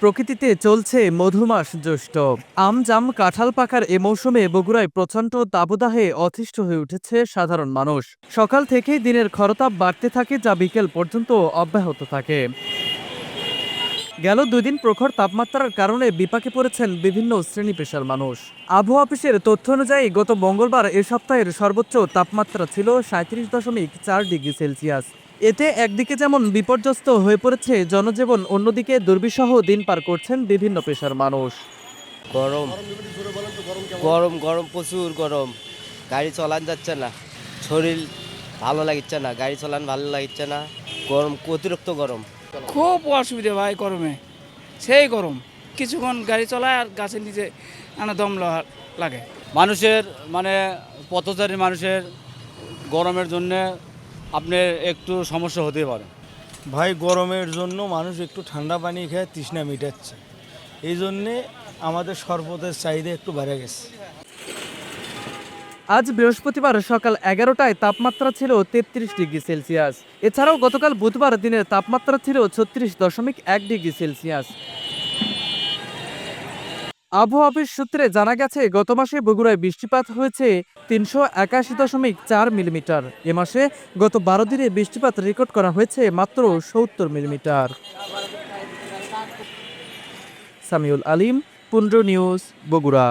প্রকৃতিতে চলছে মধুমাস জ্যৈষ্ঠ। আম, জাম, কাঁঠাল পাকার এ মৌসুমে বগুড়ায় প্রচণ্ড দাবদাহে অতিষ্ঠ হয়ে উঠেছে সাধারণ মানুষ। সকাল থেকেই দিনের খরতাপ বাড়তে থাকে যা বিকেল পর্যন্ত অব্যাহত থাকে। গেল দুদিন প্রখর তাপমাত্রার কারণে বিপাকে পড়েছেন বিভিন্ন শ্রেণি পেশার মানুষ। আবহাওয়া অফিসের তথ্য অনুযায়ী গত মঙ্গলবার এ সপ্তাহের সর্বোচ্চ তাপমাত্রা ছিল সাঁত্রিশ দশমিক চার ডিগ্রি সেলসিয়াস। এতে একদিকে যেমন বিপর্যস্ত হয়ে পড়েছে জনজীবন অন্যদিকে দুর্বিষহ দিন পার করছেন বিভিন্ন পেশার মানুষ। গরম। গরম গরম প্রচুর গরম। গাড়ি চলান যাচ্ছে না। শরীর ভালো লাগছে না গাড়ি চলান ভালো লাগছে না। গরম অতিরিক্ত গরম। খুব অসুবিধা ভাই গরমে সেই গরম। কিছুক্ষণ গাড়ি চলায় আর গাছের নিচে আনা দম লা- লাগে। মানুষের মানে পথচারী মানুষের গরমের জন্য আপনার একটু সমস্যা হতে পারে। ভাই গরমের জন্য মানুষ একটু ঠান্ডা পানি খেয়ে তৃষ্ণা মিটাচ্ছে। এই জন্যে আমাদের শরবতের চাহিদা একটু বেড়ে গেছে। আজ বৃহস্পতিবার সকাল এগারোটায় তাপমাত্রা ছিল তেত্রিশ ডিগ্রি সেলসিয়াস। এছাড়াও গতকাল বুধবার দিনের তাপমাত্রা ছিল ছত্রিশ দশমিক এক ডিগ্রি সেলসিয়াস। আবহাওয়া সূত্রে জানা গেছে, গত মাসে বগুড়ায় বৃষ্টিপাত হয়েছে তিনশো একাশি দশমিক চার মিলিমিটার। এ মাসে গত বারো দিনে বৃষ্টিপাত রেকর্ড করা হয়েছে মাত্র সত্তর মিলিমিটার। সামিউল আলিম পুন্ড্র নিউজ, বগুড়া।